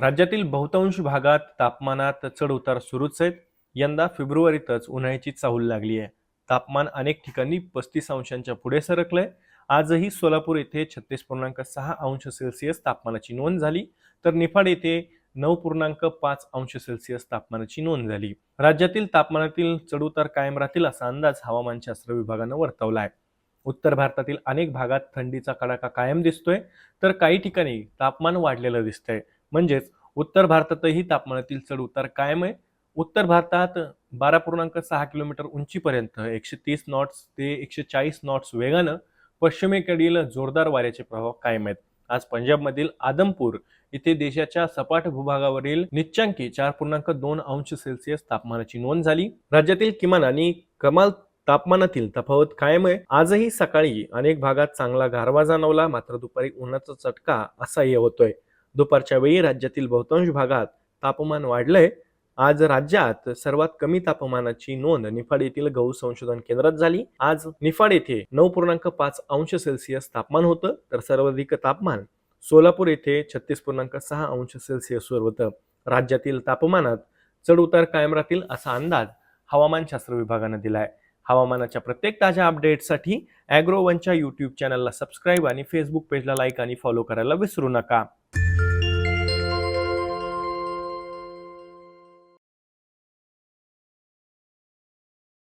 राज्यातील बहुतांश भागात तापमानात चढ उतार सुरूच आहेत. यंदा फेब्रुवारीतच उन्हाळ्याची चाहूल लागली आहे. तापमान अनेक ठिकाणी पस्तीस अंशांच्या पुढे सरकलंय. आजही सोलापूर येथे छत्तीस पूर्णांक सहा अंश सेल्सिअस तापमानाची नोंद झाली. तर निफाड येथे नऊ पूर्णांक पाच अंश सेल्सिअस तापमानाची नोंद झाली. राज्यातील तापमानातील चढउतार कायम राहतील असा अंदाज हवामानशास्त्र विभागानं वर्तवला आहे उत्तर भारतातील अनेक भागात थंडीचा कडाका कायम दिसतोय. तर काही ठिकाणी तापमान वाढलेलं दिसतंय. म्हणजेच उत्तर भारतातही तापमानातील चढ उतार कायम आहे. उत्तर भारतात बारा पूर्णांक सहा किलोमीटर उंचीपर्यंत एकशे तीस नॉट्स ते एकशे चाळीस नॉट्स वेगानं पश्चिमेकडील जोरदार वाऱ्याचे प्रभाव कायम आहेत. आज पंजाबमधील आदमपूर इथे देशाच्या सपाट भूभागावरील निच्चांकी चार पूर्णांक दोन अंश सेल्सिअस तापमानाची नोंद झाली. राज्यातील किमान आणि कमाल तापमानातील तफावत कायम आहे. आजही सकाळी अनेक भागात चांगला गारवा जाणवला मात्र दुपारी उन्हाचा चटका असह्य होतोय. दुपारच्या वेळी राज्यातील बहुतांश भागात तापमान वाढलंय. आज राज्यात सर्वात कमी तापमानाची नोंद निफाड येथील गहू संशोधन केंद्रात झाली. आज निफाड येथे नऊ पूर्णांक पाच अंश सेल्सिअस तापमान होतं तर सर्वाधिक तापमान सोलापूर येथे छत्तीस पूर्णांक सहा अंश सेल्सिअसवर होतं. राज्यातील तापमानात चढ उतार कायम राहतील असा अंदाज हवामानशास्त्र विभागानं दिलाय. हवामानाच्या प्रत्येक ताज्या अपडेटसाठी ॲग्रो वनच्या यूट्यूब चॅनलला सबस्क्राईब आणि फेसबुक पेजला लाईक आणि फॉलो करायला विसरू नका.